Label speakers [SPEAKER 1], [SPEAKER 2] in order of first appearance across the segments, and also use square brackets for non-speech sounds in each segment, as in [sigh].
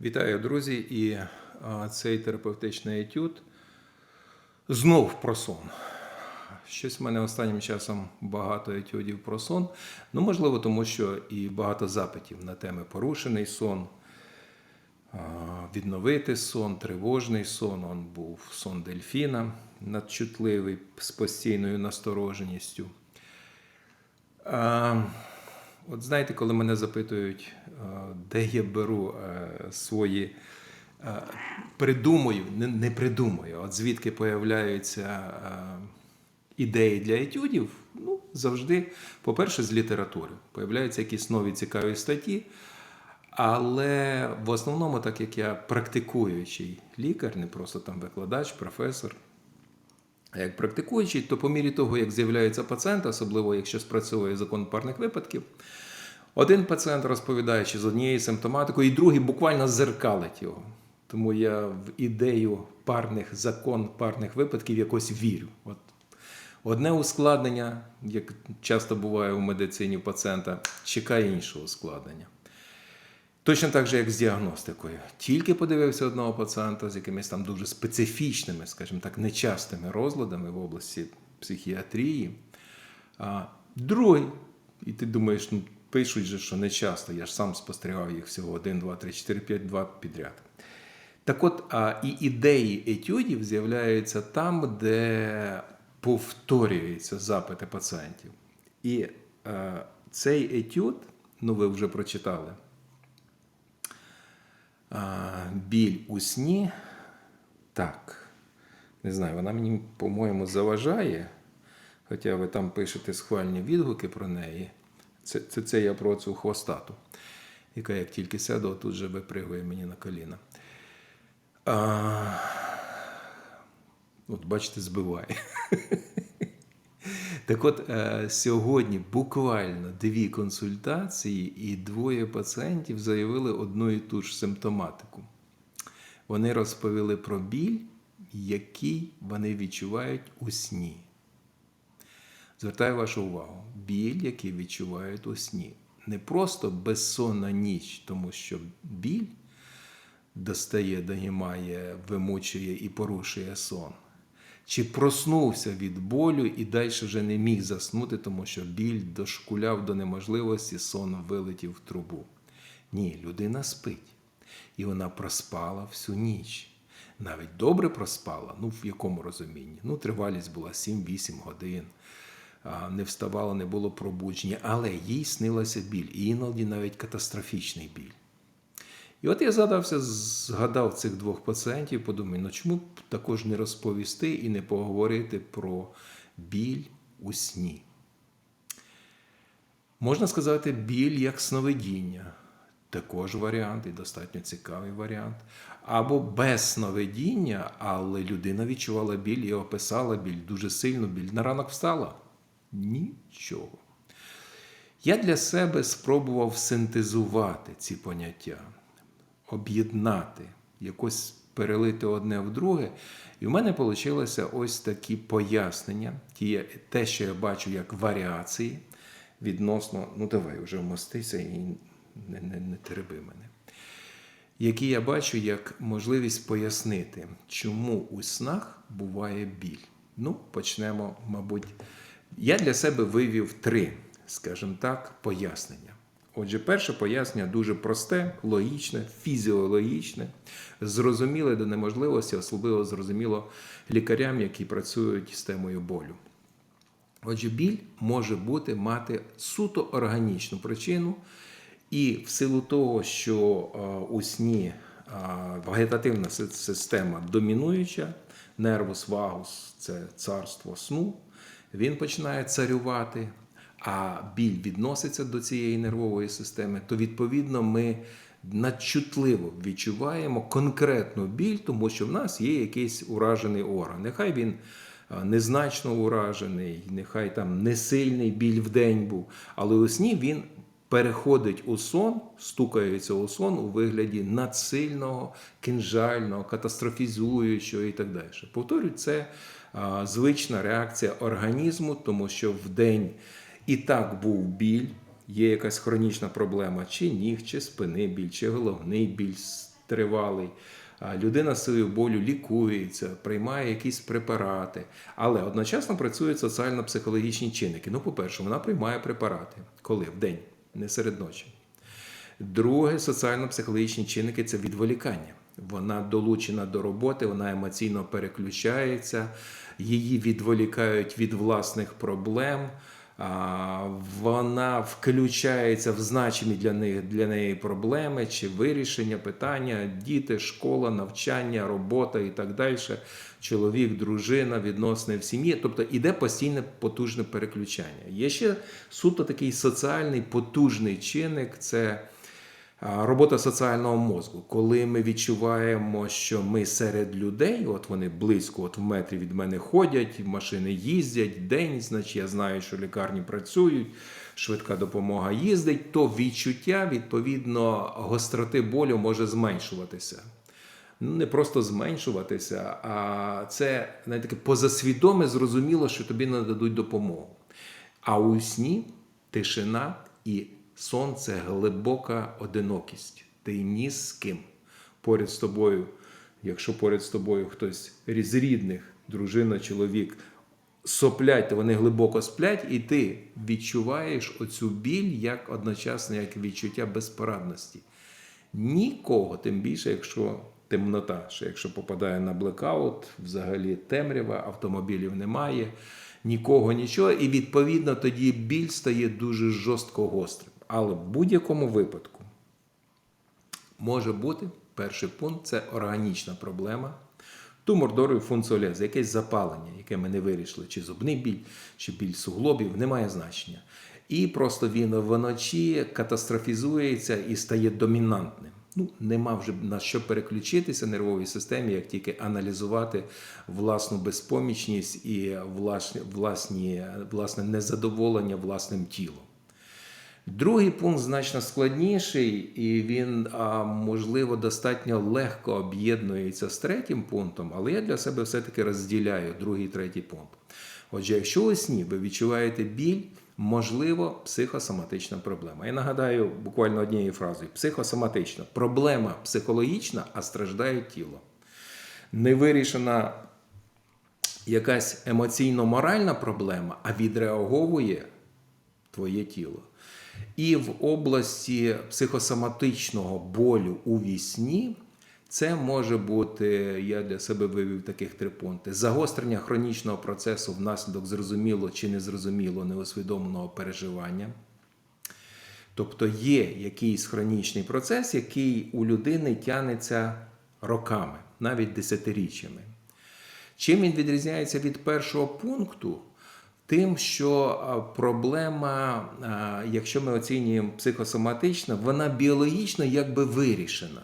[SPEAKER 1] Вітаю, друзі! І цей терапевтичний етюд знов про сон. Щось в мене останнім часом багато етюдів про сон. Ну, можливо, тому що і багато запитів на теми порушений сон, відновити сон, тривожний сон. Он був сон дельфіна, надчутливий з постійною настороженістю. От знаєте, коли мене запитують, де я беру е, свої е, придумую, не, придумую, от звідки появляються е, ідеї для етюдів, ну, завжди, по-перше, з літератури. Появляються якісь нові цікаві статті. Але в основному, так як я практикуючий лікар, не просто там викладач, професор, як практикуючий, то по мірі того, як з'являється пацієнт, особливо якщо спрацьовує закон парних випадків, один пацієнт розповідаючи з однією симптоматикою, і другий буквально зеркалить його. Тому я в ідею парних закон парних випадків якось вірю. От одне ускладнення, як часто буває у медицині пацієнта, чекає іншого ускладнення. Точно так же, як з діагностикою. Тільки подивився одного пацієнта з якимись там дуже специфічними, скажімо так, нечастими розладами в області психіатрії, а другий, і ти думаєш, ну пишуть же, що не часто, я ж сам спостерігав їх всього 1, 2, 3, 4, 5, 2 підряд. Так от, а, і ідеї етюдів з'являються там, де повторюються запити пацієнтів. І е, цей етюд, ну ви вже прочитали, а, біль у сні. Так. Не знаю, вона мені, по-моєму, заважає. Хоча ви там пишете схвальні відгуки про неї. Це, це, це я про цю хвостату, яка як тільки сяду, тут же випригує мені на коліна. От, бачите, збиває. [laughs] Так от, е, сьогодні буквально дві консультації, і двоє пацієнтів заявили одну і ту ж симптоматику. Вони розповіли про біль, який вони відчувають у сні. Звертаю вашу увагу, біль, який відчувають у сні. Не просто безсонна ніч, тому що біль достає, донімає, вимучує і порушує сон. Чи проснувся від болю і далі вже не міг заснути, тому що біль дошкуляв до неможливості, сон вилетів в трубу. Ні, людина спить. І вона проспала всю ніч. Навіть добре проспала, ну в якому розумінні? Ну, тривалість була 7-8 годин, не вставала, не було пробудження, але їй снилася біль, і іноді навіть катастрофічний біль. І от я задався, згадав цих двох пацієнтів, подумав, ну чому б також не розповісти і не поговорити про біль у сні? Можна сказати, біль як сновидіння. Також варіант, і достатньо цікавий варіант. Або без сновидіння, але людина відчувала біль і описала біль дуже сильно біль. На ранок встала? Нічого. Я для себе спробував синтезувати ці поняття об'єднати, якось перелити одне в друге. І в мене вийшло ось такі пояснення, ті, те, що я бачу як варіації відносно, ну давай вже вмостися і не, не, не тереби мене. Які я бачу як можливість пояснити, чому у снах буває біль. Ну, почнемо, мабуть. Я для себе вивів три, скажімо так, пояснення. Отже, перше пояснення дуже просте, логічне, фізіологічне, зрозуміле до неможливості, особливо зрозуміло лікарям, які працюють з темою болю. Отже, біль може бути мати суто органічну причину, і в силу того, що у сні вегетативна система домінуюча, нервус вагус це царство сну, він починає царювати а біль відноситься до цієї нервової системи, то відповідно ми надчутливо відчуваємо конкретну біль, тому що в нас є якийсь уражений орган. Нехай він незначно уражений, нехай там не сильний біль в день був, але у сні він. Переходить у сон, стукається у сон у вигляді надсильного, кинжального, катастрофізуючого і так далі. Повторюю, це звична реакція організму, тому що в день і так був біль, є якась хронічна проблема, чи ніг, чи спини біль, чи головний біль, тривалий. Людина з цією болю лікується, приймає якісь препарати, але одночасно працюють соціально-психологічні чинники. Ну, по-перше, вона приймає препарати. Коли? В день, не серед ночі. Друге, соціально-психологічні чинники це відволікання. Вона долучена до роботи, вона емоційно переключається, її відволікають від власних проблем. Вона включається в значимі для неї, для неї проблеми чи вирішення питання, діти, школа, навчання, робота і так далі. Чоловік, дружина, відносини в сім'ї. Тобто іде постійне потужне переключання. Є ще суто такий соціальний потужний чинник це робота соціального мозку. Коли ми відчуваємо, що ми серед людей, от вони близько, от в метрі від мене ходять, машини їздять, день, значить я знаю, що лікарні працюють, швидка допомога їздить, то відчуття відповідно гостроти болю може зменшуватися. Ну, не просто зменшуватися, а це знаєте, таке позасвідоме зрозуміло, що тобі нададуть допомогу. А у сні тишина і сон це глибока одинокість. Ти ні з ким. Поряд з тобою, якщо поряд з тобою хтось з рідних, дружина, чоловік, соплять, то вони глибоко сплять, і ти відчуваєш оцю біль як одночасно як відчуття безпорадності. Нікого, тим більше, якщо темнота, що якщо попадає на блекаут, взагалі темрява, автомобілів немає, нікого, нічого. І відповідно тоді біль стає дуже жорстко гострим. Але в будь-якому випадку може бути перший пункт це органічна проблема. Тумор дорою функціолез, якесь запалення, яке ми не вирішили, чи зубний біль, чи біль суглобів, немає значення. І просто він вночі катастрофізується і стає домінантним. Ну, нема вже на що переключитися нервовій системі, як тільки аналізувати власну безпомічність і власні, власні, власне незадоволення власним тілом. Другий пункт значно складніший, і він, можливо, достатньо легко об'єднується з третім пунктом, але я для себе все-таки розділяю другий і третій пункт. Отже, якщо у сні ви відчуваєте біль, можливо, психосоматична проблема. Я нагадаю буквально однією фразою: психосоматична проблема психологічна, а страждає тіло. Невирішена якась емоційно-моральна проблема, а відреаговує твоє тіло. І в області психосоматичного болю у вісні це може бути, я для себе вивів таких три пункти: загострення хронічного процесу внаслідок зрозуміло чи незрозуміло неусвідомленого переживання. Тобто є якийсь хронічний процес, який у людини тягнеться роками, навіть десятиріччями. Чим він відрізняється від першого пункту? Тим, що проблема, якщо ми оцінюємо психосоматично, вона біологічно якби вирішена.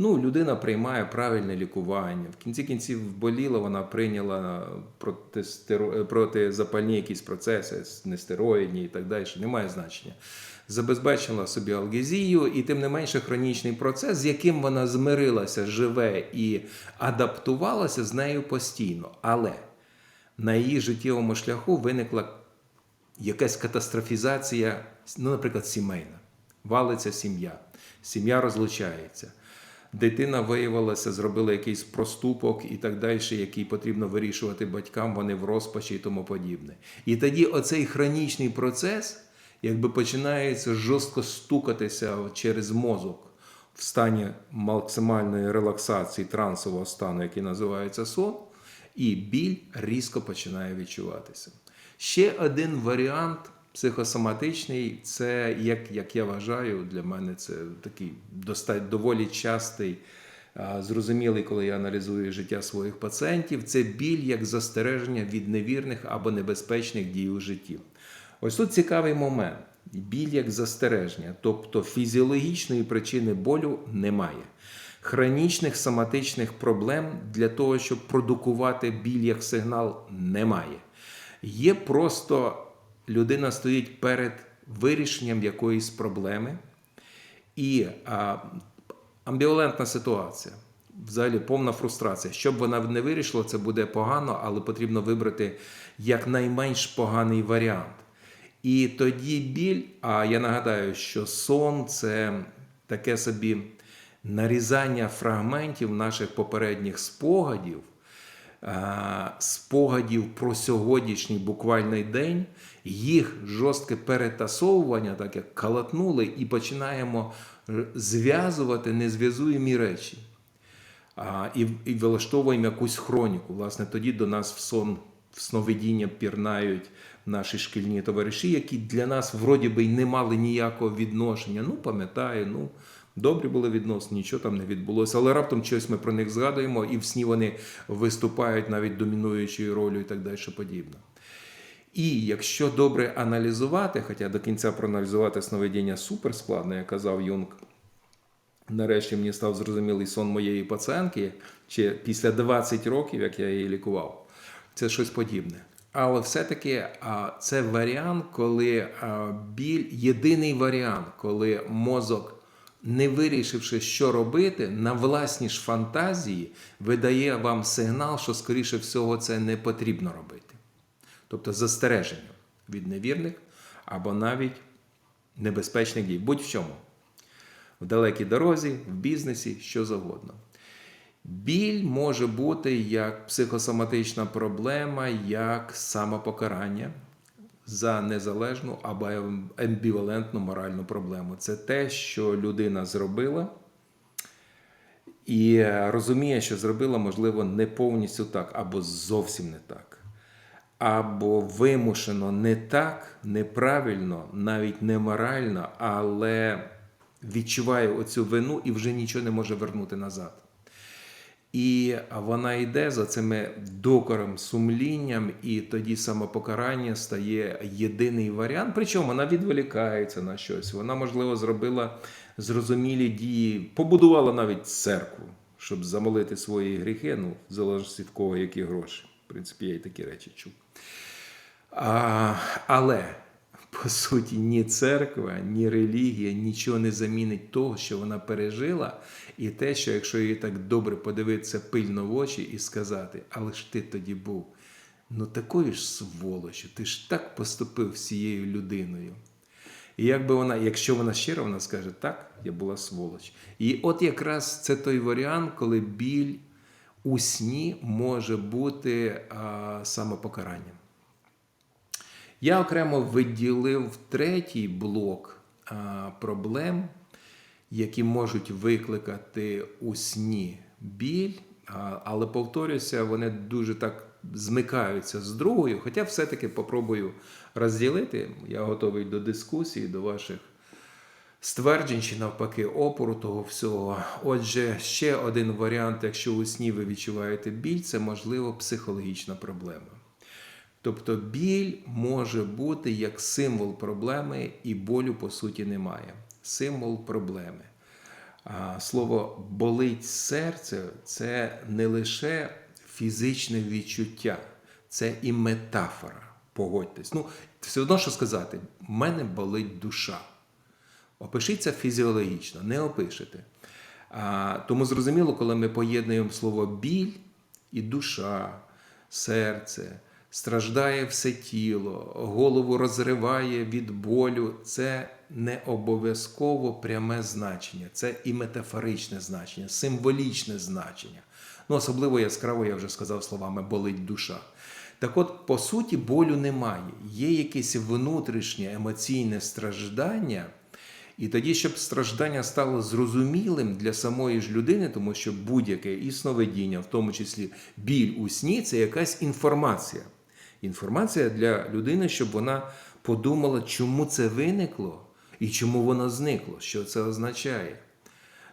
[SPEAKER 1] Ну, людина приймає правильне лікування. В кінці кінців боліла, вона прийняла протизапальні якісь процеси, нестероїдні і так далі, немає значення. Забезпечила собі алгезію, і тим не менше хронічний процес, з яким вона змирилася, живе і адаптувалася з нею постійно. Але на її життєвому шляху виникла якась катастрофізація, ну, наприклад, сімейна. Валиться сім'я, сім'я розлучається. Дитина виявилася, зробила якийсь проступок і так далі, який потрібно вирішувати батькам, вони в розпачі і тому подібне. І тоді оцей хронічний процес якби починається жорстко стукатися через мозок в стані максимальної релаксації трансового стану, який називається сон, і біль різко починає відчуватися. Ще один варіант психосоматичний це, як, як я вважаю, для мене це такий достатньо доволі частий. Зрозумілий, коли я аналізую життя своїх пацієнтів, це біль як застереження від невірних або небезпечних дій у житті. Ось тут цікавий момент: біль як застереження, тобто фізіологічної причини болю немає. Хронічних соматичних проблем для того, щоб продукувати біль як сигнал, немає. Є просто людина стоїть перед вирішенням якоїсь проблеми, і а, амбівалентна ситуація. Взагалі повна фрустрація. Щоб вона не вирішила, це буде погано, але потрібно вибрати якнайменш поганий варіант. І тоді біль, а я нагадаю, що сон це таке собі нарізання фрагментів наших попередніх спогадів, спогадів про сьогоднішній буквальний день, їх жорстке перетасовування, так як калатнули, і починаємо е, зв'язувати незв'язуємі речі. І, і вилаштовуємо якусь хроніку. Власне, тоді до нас в сон, в сновидіння пірнають наші шкільні товариші, які для нас вроді би й не мали ніякого відношення. Ну, пам'ятаю, ну. Добрі були відносини, нічого там не відбулося, але раптом щось ми про них згадуємо, і в сні вони виступають навіть домінуючою ролью і так далі подібне. І якщо добре аналізувати, хоча до кінця проаналізувати сновидіння супер складно, як казав Юнг, нарешті мені став зрозумілий сон моєї пацієнтки, чи після 20 років, як я її лікував, це щось подібне. Але все-таки це варіант, коли біль єдиний варіант, коли мозок, не вирішивши, що робити, на власні ж фантазії видає вам сигнал, що, скоріше всього, це не потрібно робити. Тобто застереження від невірних або навіть небезпечних дій. Будь в чому в далекій дорозі, в бізнесі, що завгодно. Біль може бути як психосоматична проблема, як самопокарання за незалежну або амбівалентну моральну проблему. Це те, що людина зробила, і розуміє, що зробила, можливо, не повністю так, або зовсім не так. Або вимушено не так, неправильно, навіть не морально, але відчуває оцю вину і вже нічого не може вернути назад. І вона йде за цими докором, сумлінням, і тоді самопокарання стає єдиний варіант. Причому вона відволікається на щось. Вона, можливо, зробила зрозумілі дії, побудувала навіть церкву, щоб замолити свої гріхи, ну, в залежності від кого які гроші. В принципі, я і такі речі чув. А, але по суті, ні церква, ні релігія нічого не замінить того, що вона пережила, і те, що якщо її так добре подивитися пильно в очі і сказати, але ж ти тоді був ну такою ж сволочю, ти ж так поступив з цією людиною. І якби вона, якщо вона щира, вона скаже, так, я була сволоч. І от якраз це той варіант, коли біль у сні може бути а, самопокаранням. Я окремо виділив третій блок проблем, які можуть викликати у сні біль, але повторюся, вони дуже так змикаються з другою. Хоча все-таки попробую розділити. Я готовий до дискусії, до ваших стверджень чи навпаки опору того всього. Отже, ще один варіант, якщо у сні ви відчуваєте біль, це можливо психологічна проблема. Тобто біль може бути як символ проблеми, і болю по суті немає. Символ проблеми. Слово болить серце це не лише фізичне відчуття, це і метафора. Погодьтесь. Ну, все одно, що сказати, в мене болить душа. Опишіться фізіологічно, не опишете. А, Тому зрозуміло, коли ми поєднуємо слово біль і душа, серце страждає все тіло, голову розриває від болю. Це не обов'язково пряме значення, це і метафоричне значення, символічне значення. Ну, особливо яскраво, я вже сказав словами, болить душа. Так от, по суті, болю немає. Є якесь внутрішнє емоційне страждання. І тоді, щоб страждання стало зрозумілим для самої ж людини, тому що будь-яке і сновидіння, в тому числі біль у сні, це якась інформація. Інформація для людини, щоб вона подумала, чому це виникло і чому воно зникло, що це означає.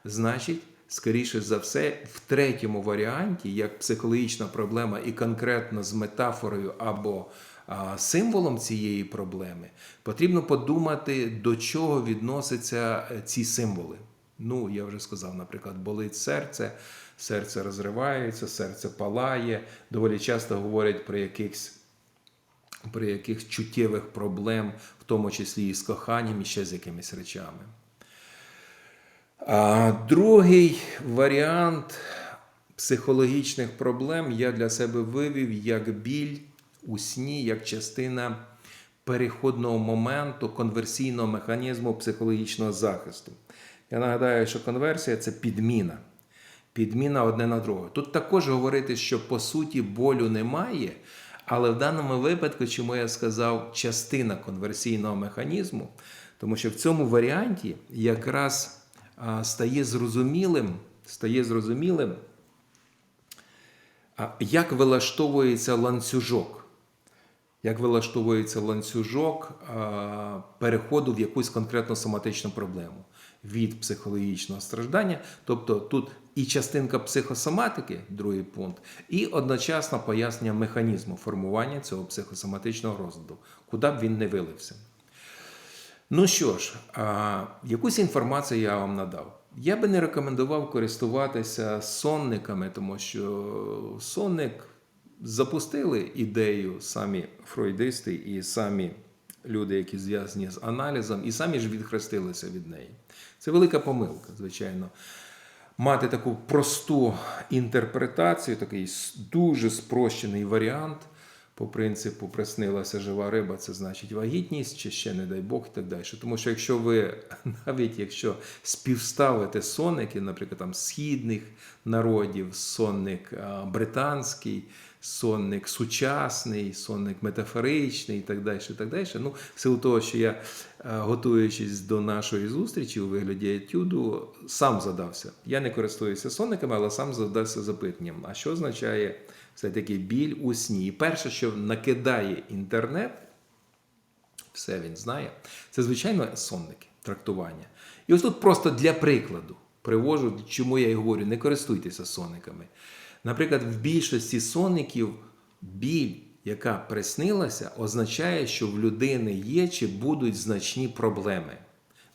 [SPEAKER 1] Значить, скоріше за все, в третьому варіанті, як психологічна проблема, і конкретно з метафорою або символом цієї проблеми, потрібно подумати, до чого відносяться е, ці символи. Ну, я вже сказав, наприклад, болить серце, серце розривається, серце палає. Доволі часто говорять про якихось при яких чуттєвих проблем, в тому числі і з коханням, і ще з якимись речами. А Другий варіант психологічних проблем я для себе вивів як біль у сні, як частина переходного моменту конверсійного механізму психологічного захисту. Я нагадаю, що конверсія це підміна. Підміна одне на друге. Тут також говорити, що по суті болю немає, але в даному випадку, чому я сказав, частина конверсійного механізму, тому що в цьому варіанті якраз стає зрозумілим, стає зрозумілим, як вилаштовується ланцюжок. Як вилаштовується ланцюжок переходу в якусь конкретну соматичну проблему. Від психологічного страждання, тобто тут і частинка психосоматики, другий пункт, і одночасно пояснення механізму формування цього психосоматичного розладу, куди б він не вилився. Ну що ж, а, якусь інформацію я вам надав. Я би не рекомендував користуватися сонниками, тому що сонник запустили ідею самі фройдисти і самі люди, які зв'язані з аналізом, і самі ж відхрестилися від неї. Це велика помилка, звичайно. Мати таку просту інтерпретацію, такий дуже спрощений варіант. По принципу приснилася жива риба, це значить вагітність, чи ще, не дай Бог, і так далі. Тому що якщо ви, [laughs] навіть якщо співставите сонники, наприклад, там східних народів, сонник британський, сонник сучасний, сонник метафоричний і так далі, і так далі. Ну, в силу того, що я, готуючись до нашої зустрічі у вигляді етюду, сам задався. Я не користуюся сонниками, але сам задався запитанням. А що означає все-таки біль у сні? І перше, що накидає інтернет, все він знає. Це, звичайно, сонники, трактування. І ось тут просто для прикладу привожу, чому я і говорю, не користуйтеся сонниками. Наприклад, в більшості сонників біль, яка приснилася, означає, що в людини є чи будуть значні проблеми.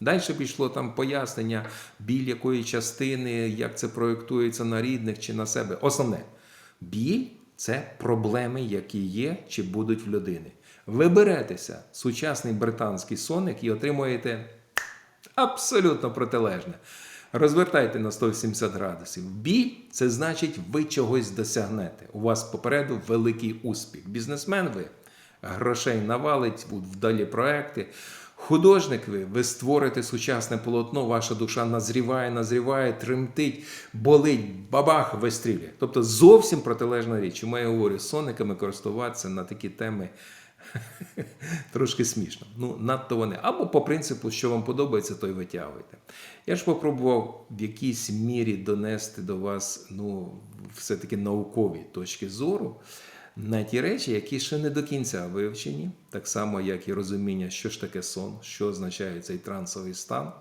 [SPEAKER 1] Далі пішло там пояснення, біль якої частини, як це проєктується на рідних чи на себе. Основне, біль це проблеми, які є чи будуть в людини. Ви беретеся сучасний британський сонник і отримуєте абсолютно протилежне. Розвертайте на 180 градусів. Біль це значить, ви чогось досягнете. У вас попереду великий успіх. Бізнесмен ви грошей навалить, вдалі проекти. Художник ви, ви створите сучасне полотно, ваша душа назріває, назріває, тремтить, болить, бабах, вистрілює. Тобто зовсім протилежна річ. Чому я говорю, з сонниками користуватися на такі теми [laughs] трошки смішно. Ну, надто вони. Або по принципу, що вам подобається, то й витягуйте. Я ж попробував в якійсь мірі донести до вас ну, все-таки наукові точки зору на ті речі, які ще не до кінця вивчені, так само, як і розуміння, що ж таке сон, що означає цей трансовий стан.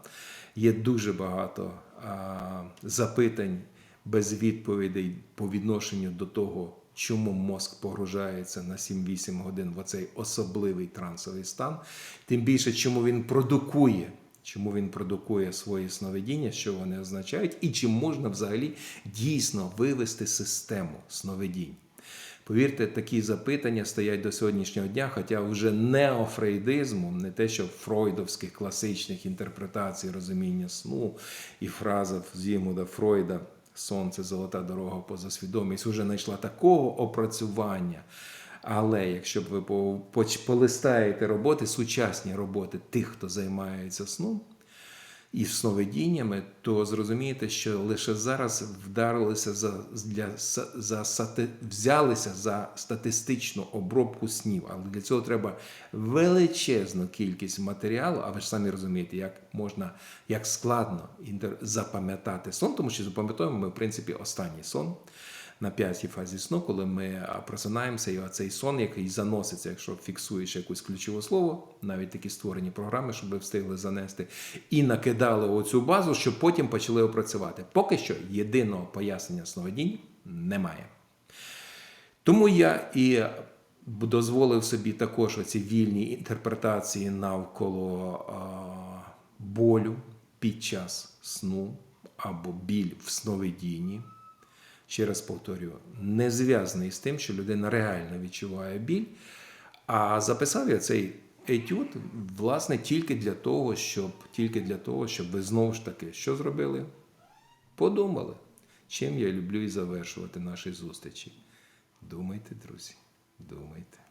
[SPEAKER 1] Є дуже багато а, запитань без відповідей по відношенню до того, чому мозк погружається на 7-8 годин в оцей особливий трансовий стан, тим більше, чому він продукує. Чому він продукує свої сновидіння, що вони означають, і чи можна взагалі дійсно вивести систему сновидінь? Повірте, такі запитання стоять до сьогоднішнього дня, хоча вже неофрейдизму, не те, що фройдовських класичних інтерпретацій розуміння сну і фраза Зімуда Фройда Сонце, золота дорога поза свідомість вже знайшла такого опрацювання. Але якщо б ви полистаєте роботи, сучасні роботи тих, хто займається сном, і сновидіннями, то зрозумієте, що лише зараз вдарилися за, для, за, сати- взялися за статистичну обробку снів. Але для цього треба величезну кількість матеріалу, а ви ж самі розумієте, як можна, як складно запам'ятати сон, тому що запам'ятовуємо ми, в принципі, останній сон на п'ятій фазі сну, коли ми просинаємося, і оцей сон, який заноситься, якщо фіксуєш якусь ключове слово, навіть такі створені програми, щоб ви встигли занести, і накидали оцю базу, щоб потім почали опрацювати. Поки що єдиного пояснення сновидінь немає. Тому я і дозволив собі також оці вільні інтерпретації навколо а, болю під час сну або біль в сновидінні. Ще раз повторюю, не зв'язаний з тим, що людина реально відчуває біль. А записав я цей етюд, власне, тільки для того, щоб, тільки для того, щоб ви знову ж таки що зробили? Подумали, чим я люблю і завершувати наші зустрічі. Думайте, друзі, думайте.